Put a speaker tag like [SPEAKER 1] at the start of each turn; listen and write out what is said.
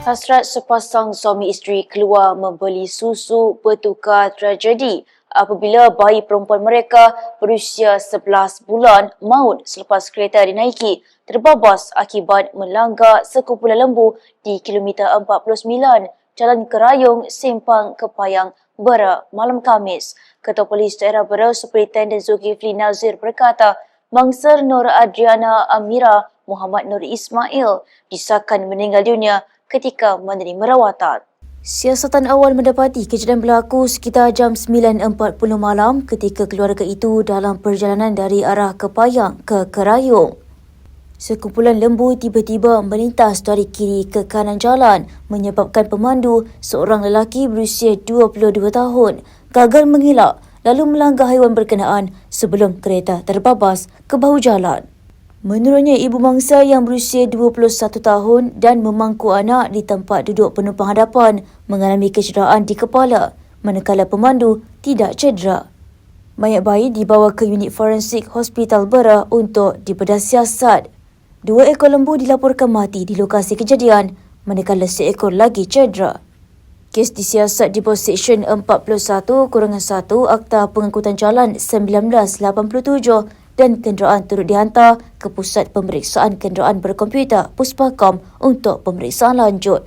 [SPEAKER 1] Hasrat sepasang suami isteri keluar membeli susu bertukar tragedi apabila bayi perempuan mereka berusia 11 bulan maut selepas kereta dinaiki terbabas akibat melanggar sekumpulan lembu di kilometer 49 Jalan Kerayong, Simpang, Kepayang, Bera, malam Kamis. Ketua Polis Daerah Bera, Superintendent Zulkifli Nazir berkata, Mangsa Nur Adriana Amira Muhammad Nur Ismail disahkan meninggal dunia ketika menerima rawatan. Siasatan awal mendapati kejadian berlaku sekitar jam 9.40 malam ketika keluarga itu dalam perjalanan dari arah Kepayang ke Kerayung. Sekumpulan lembu tiba-tiba melintas dari kiri ke kanan jalan menyebabkan pemandu, seorang lelaki berusia 22 tahun, gagal mengelak lalu melanggar haiwan berkenaan sebelum kereta terbabas ke bahu jalan. Menurutnya, ibu mangsa yang berusia 21 tahun dan memangku anak di tempat duduk penumpang hadapan mengalami kecederaan di kepala manakala pemandu tidak cedera. Mayat bayi dibawa ke unit forensik Hospital Bera untuk dibedah siasat. Dua ekor lembu dilaporkan mati di lokasi kejadian, manakala seekor lagi cedera. Kes disiasat di bawah Seksyen 41 kurangan 1 Akta Pengangkutan Jalan 1987 dan kenderaan turut dihantar ke Pusat Pemeriksaan Kenderaan Berkomputer Puspakom untuk pemeriksaan lanjut.